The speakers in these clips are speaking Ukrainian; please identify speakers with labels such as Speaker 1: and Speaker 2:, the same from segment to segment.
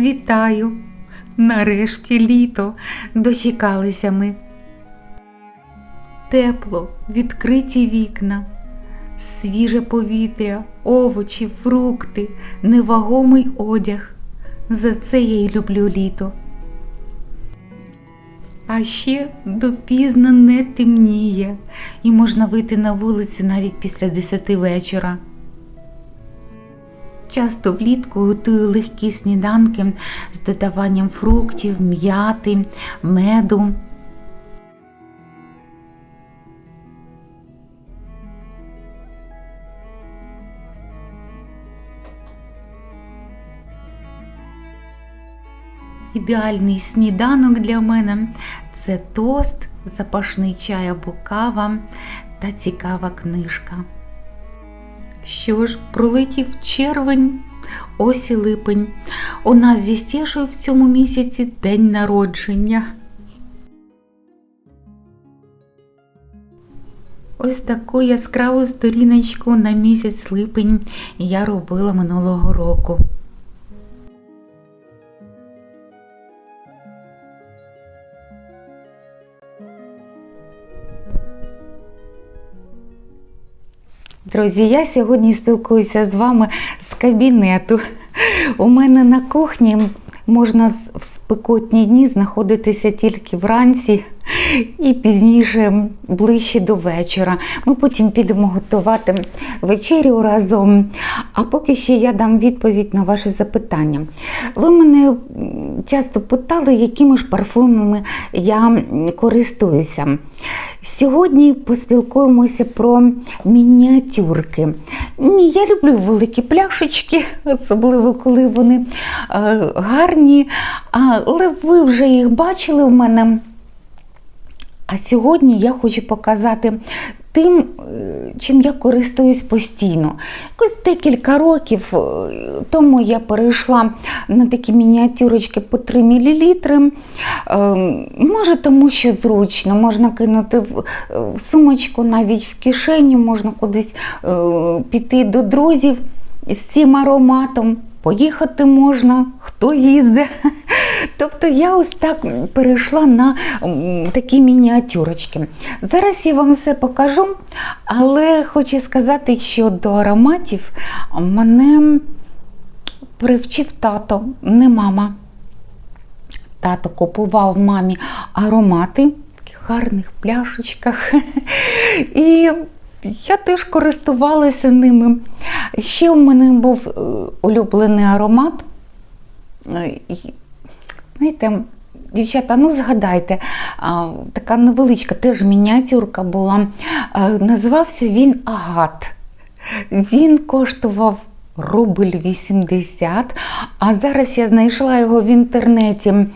Speaker 1: Вітаю! Нарешті літо дочекалися ми. Тепло, відкриті вікна, свіже повітря, овочі, фрукти, невагомий одяг. За це я й люблю літо. А ще допізно не темніє, і можна вийти на вулицю навіть після десяти вечора. Часто влітку готую легкі сніданки з додаванням фруктів, м'яти, меду. Ідеальний сніданок для мене це тост, запашний чай або кава та цікава книжка. Що ж, пролетів червень, ось і липень. У нас зі стежою в цьому місяці день народження. Ось таку яскраву сторіночку на місяць липень я робила минулого року. Друзі, я сьогодні спілкуюся з вами з кабінету. У мене на кухні можна в спекотні дні знаходитися тільки вранці і пізніше ближче до вечора. Ми потім підемо готувати вечерю разом. А поки ще я дам відповідь на ваше запитання. Ви мене часто питали, якими ж парфумами я користуюся. Сьогодні поспілкуємося про мініатюрки. Ні, я люблю великі пляшечки, особливо коли вони е, гарні, але ви вже їх бачили у мене. А сьогодні я хочу показати тим, е, чим я користуюсь постійно. Якось декілька років е, тому я перейшла на такі мініатюрочки по 3 мл. Може, тому що зручно, можна кинути в е, сумочку, навіть в кишеню, можна кудись піти до друзів з цим ароматом. Поїхати можна, хто їздить. Тобто я ось так перейшла на такі мініатюрочки. Зараз я вам все покажу, але хочу сказати, що до ароматів мене привчив тато, не мама. Тато купував мамі аромати в таких гарних пляшечках. І я теж користувалася ними. Ще у мене був е, улюблений аромат. Е, Знаєте, дівчата, ну згадайте, така невеличка теж мініатюрка була. Називався він Агат. Він коштував рубль 80, а зараз я знайшла його в інтернеті е,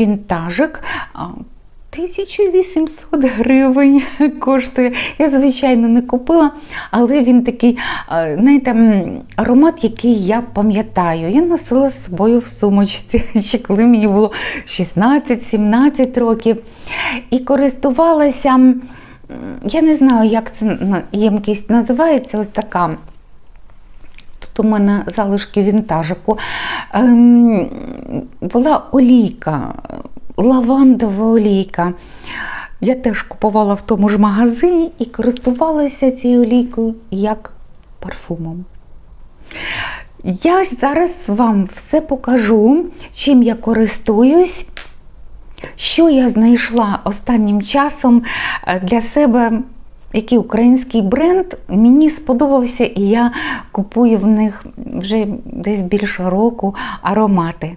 Speaker 1: вінтажик. А, 1800 гривень коштує. Я, звичайно, не купила, але він такий, знаєте, аромат, який я пам'ятаю. Я носила з собою в сумочці, ще коли мені було 16-17 років. І користувалася, я не знаю, як це ємкість називається, ось така. Тут у мене залишки вінтажику. Ем, була олійка, лавандова олійка. Я теж купувала в тому ж магазині і користувалася цією олійкою як парфумом. Я зараз вам все покажу, чим я користуюсь. Що я знайшла останнім часом е, для себе, який український бренд мені сподобався, і я купую в них вже десь більше року аромати.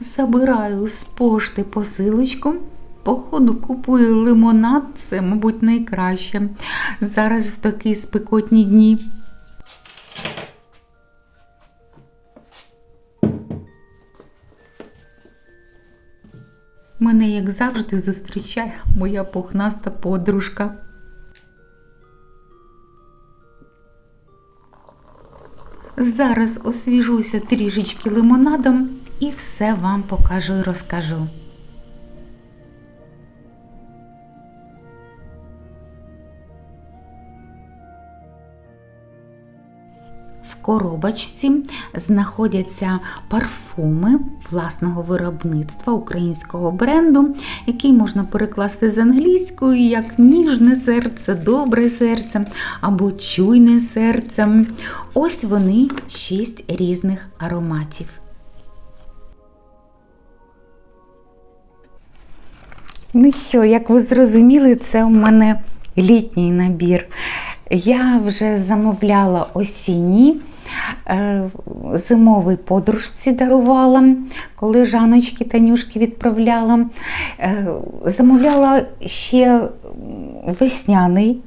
Speaker 1: Забираю з пошти посилочку. Походу купую лимонад, це, мабуть, найкраще. Зараз в такі спекотні дні. Мене, як завжди, зустрічає моя пухнаста подружка. Зараз освіжуся трішечки лимонадом і все вам покажу і розкажу. В коробочці знаходяться парфуми власного виробництва українського бренду, який можна перекласти з англійської як ніжне серце, добре серце або чуйне серце. Ось вони шість різних ароматів. Ну що, як ви зрозуміли, це у мене літній набір. Я вже замовляла осінній, е, зимовий подружці дарувала, коли Жаночки Танюшки відправляла. Е, Замовляла ще весняний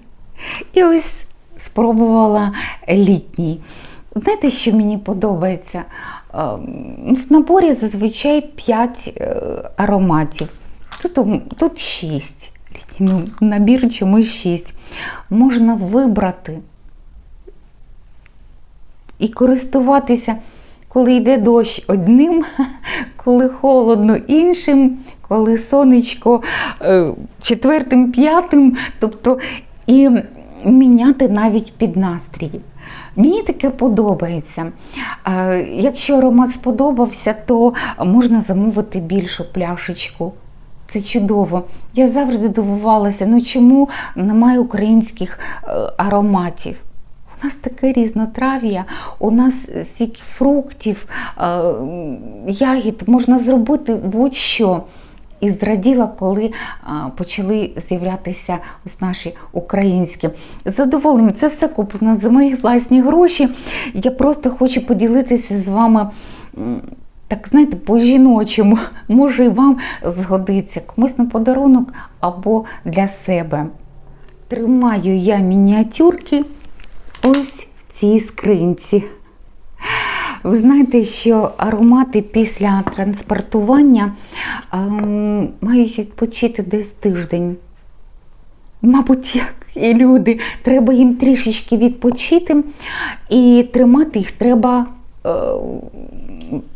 Speaker 1: і ось спробувала літній. Знаєте, що мені подобається? Е, В наборі зазвичай 5 ароматів. Тут, м, тут 6. Ну, набір чомусь 6. Можна вибрати і користуватися, коли йде дощ одним, коли холодно іншим, коли сонечко е, четвертим, п'ятим, тобто і міняти навіть під настрій. Мені таке подобається. Е, Якщо аромат сподобався, то можна замовити більшу пляшечку. Це чудово. Я завжди дивувалася, ну чому немає українських е, ароматів? У нас таке різнотрав'я, у нас стільки фруктів, е, ягід, можна зробити будь-що. І зраділа, коли почали з'являтися ось наші українські. З задоволенням, це все куплено за мої власні гроші. Я просто хочу поділитися з вами. Так, знаєте, по-жіночому, може вам згодиться комусь на подарунок або для себе. Тримаю я мініатюрки ось в цій скринці. Ви знаєте, що аромати після транспортування ем, мають відпочити десь тиждень. Мабуть, як і люди, треба їм трішечки відпочити і тримати їх треба е,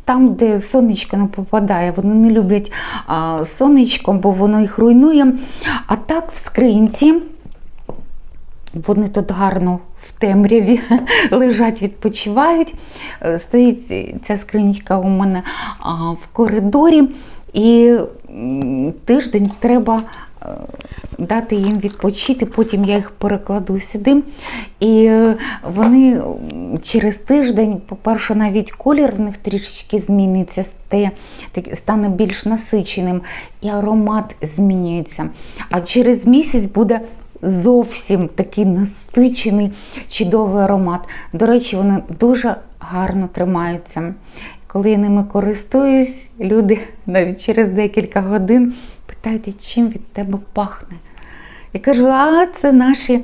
Speaker 1: там, де сонечко не попадає. Вони не люблять сонечко, бо воно їх руйнує. А так в скринці вони тут гарно в темряві лежать, відпочивають. Е, Стоїть ця скринічка у мене в коридорі, і тиждень треба дати їм відпочити, потім я їх перекладу сюди. І е, вони через тиждень, по-перше, навіть колір в них трішечки зміниться, стане більш насиченим, і аромат змінюється. А через місяць буде зовсім такий насичений, чудовий аромат. До речі, вони дуже гарно тримаються. Коли я ними користуюсь, люди навіть через декілька годин питають, чим від тебе пахне. Я кажу, а це наші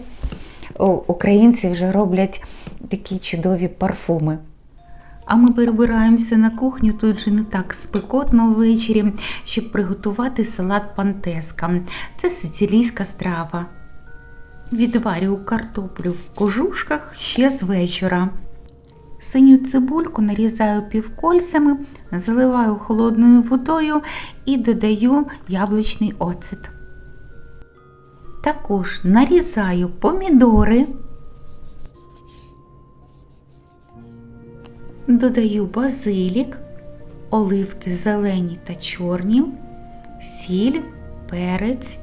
Speaker 1: українці вже роблять такі чудові парфуми. А ми перебираємося на кухню, тут же не так спекотно ввечері, щоб приготувати салат пантеска. Це сицилійська страва. Відварюю картоплю в кожушках ще з вечора. Синю цибульку нарізаю півкольцями, заливаю холодною водою і додаю яблучний оцет. Також нарізаю помідори, додаю базилік, оливки зелені та чорні, сіль, перець,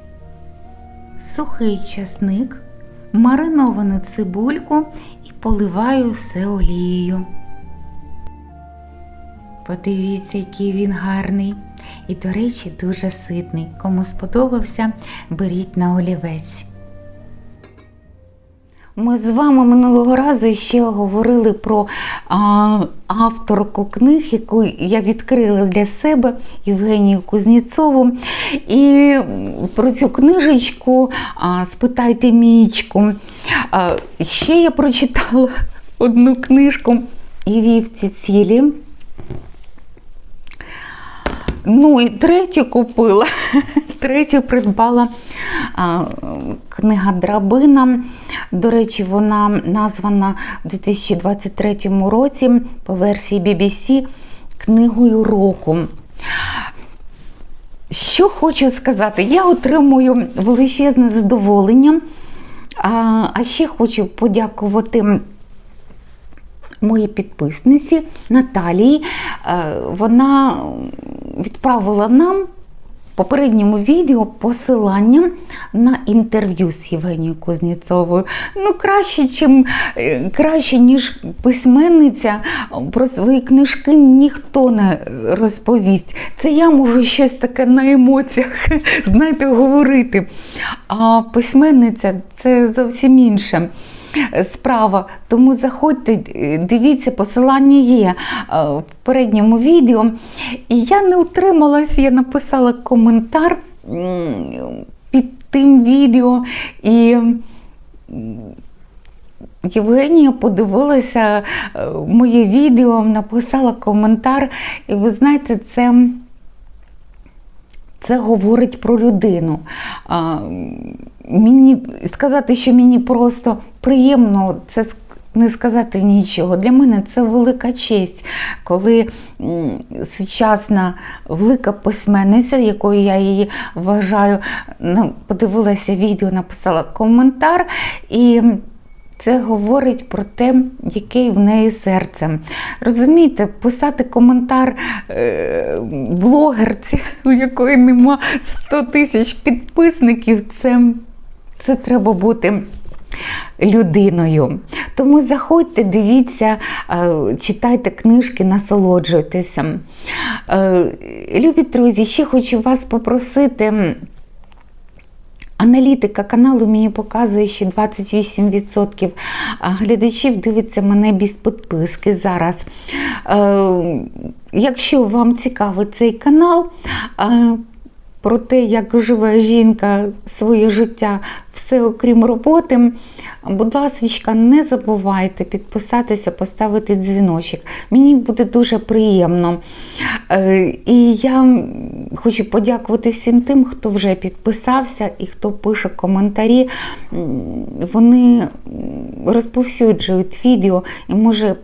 Speaker 1: сухий часник, мариновану цибульку поливаю все олією. Подивіться, який він гарний. І, до речі, дуже ситний. Кому сподобався, беріть на олівець. Ми з вами минулого разу ще говорили про а, авторку книг, яку я відкрила для себе Євгенію Кузнєцову. І про цю книжечку а, спитайте мічку. А, ще я прочитала одну книжку і вівці цілі. Ну і третю купила. Третю придбала а, книга Драбина. До речі, вона названа у 2023 році по версії BBC книгою року. Що хочу сказати, я отримую величезне задоволення. А, а ще хочу подякувати моїй підписниці Наталії. Е, Вона відправила нам в попередньому відео посилання на інтерв'ю з Євгенією Кузнєцовою. Ну, краще, чим, е, краще, ніж письменниця про свої книжки ніхто не розповість. Це я можу щось таке на емоціях, знаєте, говорити. А письменниця це зовсім інше справа. Тому заходьте, дивіться, посилання є е, в передньому відео. І я не утрималася, я написала коментар під тим відео. І Євгенія подивилася е, моє відео, написала коментар, і ви знаєте, це. Це говорить про людину. А, мені сказати, що мені просто приємно, це не сказати нічого. Для мене це велика честь, коли сучасна велика письменниця, якою я її вважаю, подивилася відео, написала коментар. І це говорить про те, яке в неї серце. Розумієте, писати коментар е, блогерці, у якої нема 100 тисяч підписників, це, це треба бути. Людиною. Тому заходьте, дивіться, е, читайте книжки, насолоджуйтеся. Е, Любі друзі, ще хочу вас попросити. Аналітика каналу мені показує, що 28% глядачів дивиться мене без підписки зараз. Е, Якщо вам цікавий цей канал, е, про те, як живе жінка своє життя, все окрім роботи. Будь ласка, не забувайте підписатися, поставити дзвіночок. Мені буде дуже приємно. Е, І я хочу подякувати всім тим, хто вже підписався і хто пише коментарі. Вони розповсюджують відео і може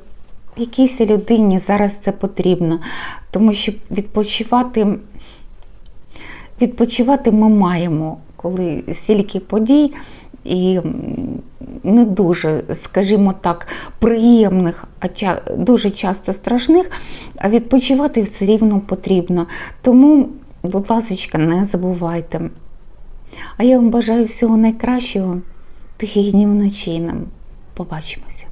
Speaker 1: якійсь людині зараз це потрібно, тому що відпочивати відпочивати ми маємо, коли стільки подій і не дуже, скажімо так, приємних, а дуже часто страшних, а відпочивати все рівно потрібно. Тому, будь ласка, не забувайте. А я вам бажаю всього найкращого, тихих днів вночі нам. Побачимося.